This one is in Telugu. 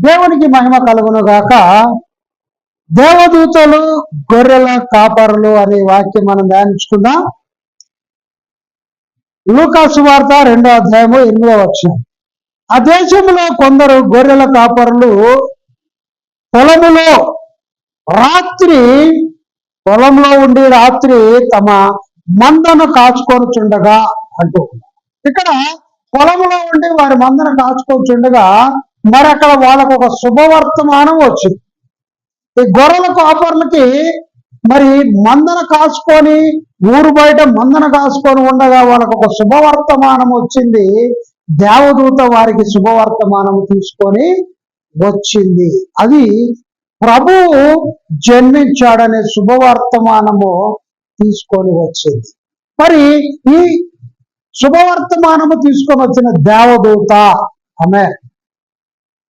దేవునికి మహిమ కలుగును గాక దేవదూతలు గొర్రెల కాపరులు అనే వాక్యం మనం ధ్యానించుకుందాం. లూకాసు వార్త రెండో అధ్యాయము ఎనిమిదో వచ్చిన ఆ దేశంలో కొందరు గొర్రెల కాపరులు పొలములో రాత్రి పొలంలో ఉండి రాత్రి తమ మందను కాచుకొనిచుండగా అంటూ ఇక్కడ పొలంలో ఉండి వారి మందను కాచుకొని చుండగా మరి అక్కడ వాళ్ళకు ఒక శుభవర్తమానం వచ్చింది. ఈ గొర్రెల కాపర్లకి మరి మందన కాచుకొని ఊరు బయట మందన కాచుకొని ఉండగా వాళ్ళకు ఒక శుభవర్తమానం వచ్చింది. దేవదూత వారికి శుభవర్తమానం తీసుకొని వచ్చింది. అది ప్రభు జన్మించాడనే శుభవర్తమానము తీసుకొని వచ్చింది. మరి ఈ శుభవర్తమానము తీసుకొని వచ్చిన దేవదూత ఆమె